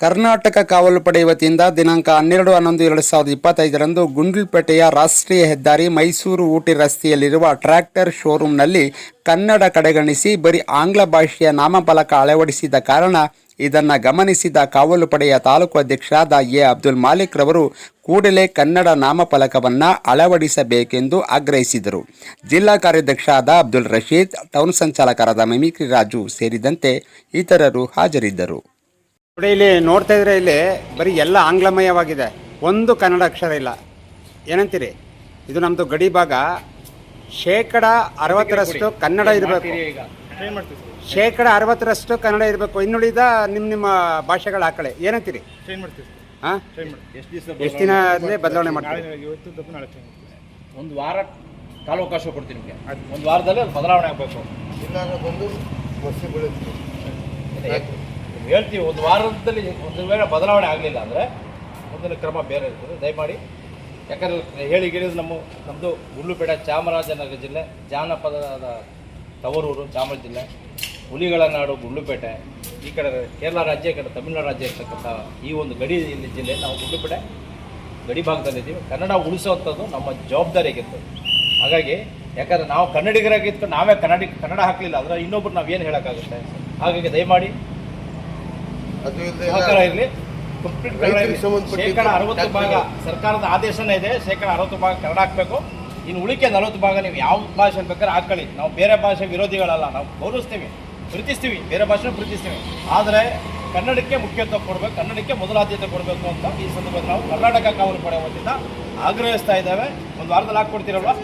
ಕರ್ನಾಟಕ ಕಾವಲು ಪಡೆ ವತಿಯಿಂದ ದಿನಾಂಕ ಹನ್ನೆರಡು ಹನ್ನೊಂದು ಎರಡು ಸಾವಿರದ ಇಪ್ಪತ್ತೈದರಂದು ಗುಂಡ್ಲುಪೇಟೆಯ ರಾಷ್ಟ್ರೀಯ ಹೆದ್ದಾರಿ ಮೈಸೂರು ಊಟಿ ರಸ್ತೆಯಲ್ಲಿರುವ ಟ್ರ್ಯಾಕ್ಟರ್ ಶೋರೂಮ್ನಲ್ಲಿ ಕನ್ನಡ ಕಡೆಗಣಿಸಿ ಬರೀ ಆಂಗ್ಲ ಭಾಷೆಯ ನಾಮಫಲಕ ಅಳವಡಿಸಿದ ಕಾರಣ ಇದನ್ನು ಗಮನಿಸಿದ ಕಾವಲು ಪಡೆಯ ತಾಲೂಕು ಅಧ್ಯಕ್ಷರಾದ ಎ. ಅಬ್ದುಲ್ ಮಾಲಿಕ್ ರವರು ಕೂಡಲೇ ಕನ್ನಡ ನಾಮಫಲಕವನ್ನು ಅಳವಡಿಸಬೇಕೆಂದು ಆಗ್ರಹಿಸಿದರು. ಜಿಲ್ಲಾ ಕಾರ್ಯಾಧ್ಯಕ್ಷರಾದ ಅಬ್ದುಲ್ ರಶೀದ್, ಟೌನ್ ಸಂಚಾಲಕರಾದ ಮಿಮಿಕ್ರಿ ರಾಜು ಸೇರಿದಂತೆ ಇತರರು ಹಾಜರಿದ್ದರು. ನೋಡಿ ಇಲ್ಲಿ ನೋಡ್ತಾ ಇದ್ರೆ ಇಲ್ಲಿ ಬರೀ ಎಲ್ಲ ಆಂಗ್ಲಮಯವಾಗಿದೆ. ಒಂದು ಕನ್ನಡ ಅಕ್ಷರ ಇಲ್ಲ. ಏನಂತೀರಿ? ಇದು ನಮ್ಮದು ಗಡಿ ಭಾಗ. ಶೇಕಡ ಅರವತ್ತರಷ್ಟು ಕನ್ನಡ ಇರಬೇಕು. ಶೇಕಡ ಅರವತ್ತರಷ್ಟು ಕನ್ನಡ ಇರಬೇಕು. ಇನ್ನುಳಿದ ನಿಮ್ಮ ನಿಮ್ಮ ಭಾಷೆಗಳ ಹಾಕಳೆ ಏನಂತೀರಿ? ಹಾಂ? ಎಷ್ಟು ದಿನ ಆದ್ಮೇಲೆ ಬದಲಾವಣೆ ಮಾಡ್ತೀವಿ. ಒಂದು ವಾರ ಕಾಲಾವಕಾಶ ಕೊಡ್ತೀನಿ ನಿಮಗೆ. ಒಂದು ವಾರದಲ್ಲಿ ಬದಲಾವಣೆ ಆಗಬೇಕು. ಬಂದು ವರ್ಷ ಬೀಳುತ್ತೆ. ಹೇಳ್ತೀವಿ, ಒಂದು ವಾರದಲ್ಲಿ ಒಂದು ವೇಳೆ ಬದಲಾವಣೆ ಆಗಲಿಲ್ಲ ಅಂದರೆ ಮುಂದಿನ ಕ್ರಮ ಬೇರೆ ಇರ್ತದೆ. ದಯಮಾಡಿ, ಯಾಕಂದರೆ ಹೇಳಿ ಗಿಳಿದು ನಮ್ಮ ನಮ್ಮದು ಗುಂಡ್ಲುಪೇಟೆ ಚಾಮರಾಜನಗರ ಜಿಲ್ಲೆ, ಜಾನಪದದ ತವರೂರು, ಚಾಮರಾಜ ಜಿಲ್ಲೆ ಹುಲಿಗಳ ನಾಡು ಗುಂಡ್ಲುಪೇಟೆ ಈ ಕಡೆ ಕೇರಳ ರಾಜ್ಯ ಕಡೆ ತಮಿಳುನಾಡು ರಾಜ್ಯ ಇರ್ತಕ್ಕಂಥ ಈ ಒಂದು ಗಡಿ ಜಿಲ್ಲೆ, ನಾವು ಗುಂಡ್ಲುಪೇಟೆ ಗಡಿ ಭಾಗದಲ್ಲಿದ್ದೀವಿ ಕನ್ನಡ ಉಳಿಸುವಂಥದ್ದು ನಮ್ಮ ಜವಾಬ್ದಾರಿಯಾಗಿತ್ತು. ಹಾಗಾಗಿ, ಯಾಕಂದರೆ ನಾವು ಕನ್ನಡಿಗರಾಗಿತ್ತು, ನಾವೇ ಕನ್ನಡಿ, ಕನ್ನಡ ಹಾಕಲಿಲ್ಲ ಅಂದರೆ ಇನ್ನೊಬ್ರು ನಾವು ಏನು ಹೇಳೋಕ್ಕಾಗುತ್ತೆ? ಹಾಗಾಗಿ ದಯಮಾಡಿ ಅದು ಸಹಕಾರ ಇರಲಿ. ಕಂಪ್ಲೀಟ್ ಶೇಕಡ ಅರವತ್ತು ಭಾಗ ಸರ್ಕಾರದ ಆದೇಶನೇ ಇದೆ. ಶೇಕಡ ಅರವತ್ತು ಭಾಗ ಕನ್ನಡ ಹಾಕಬೇಕು. ಇನ್ನು ಉಳಿಕೆ ನಲವತ್ತು ಭಾಗ ನೀವು ಯಾವ ಭಾಷೆ ಬೇಕಾದ್ರೆ ಹಾಕೊಳ್ಳಿ ನಾವು ಬೇರೆ ಭಾಷೆ ವಿರೋಧಿಗಳಲ್ಲ. ನಾವು ಗೌರವಿಸ್ತೀವಿ ಪ್ರೀತಿಸ್ತೀವಿ ಬೇರೆ ಭಾಷೆ ಪ್ರೀತಿಸ್ತೀವಿ. ಆದರೆ ಕನ್ನಡಕ್ಕೆ ಮುಖ್ಯತ್ವ ಕೊಡಬೇಕು ಕನ್ನಡಕ್ಕೆ ಮೊದಲ ಆದ್ಯತೆ ಕೊಡಬೇಕು ಅಂತ ಈ ಸಂದರ್ಭದಲ್ಲಿ ನಾವು ಕರ್ನಾಟಕ ಕಾವಲು ಪಡೆ ವತಿಯಿಂದ ಆಗ್ರಹಿಸ್ತಾ ಇದ್ದೇವೆ. ಒಂದು ವಾರದಲ್ಲಿ ಹಾಕ್ಕೊಡ್ತೀರಲ್ವಾ?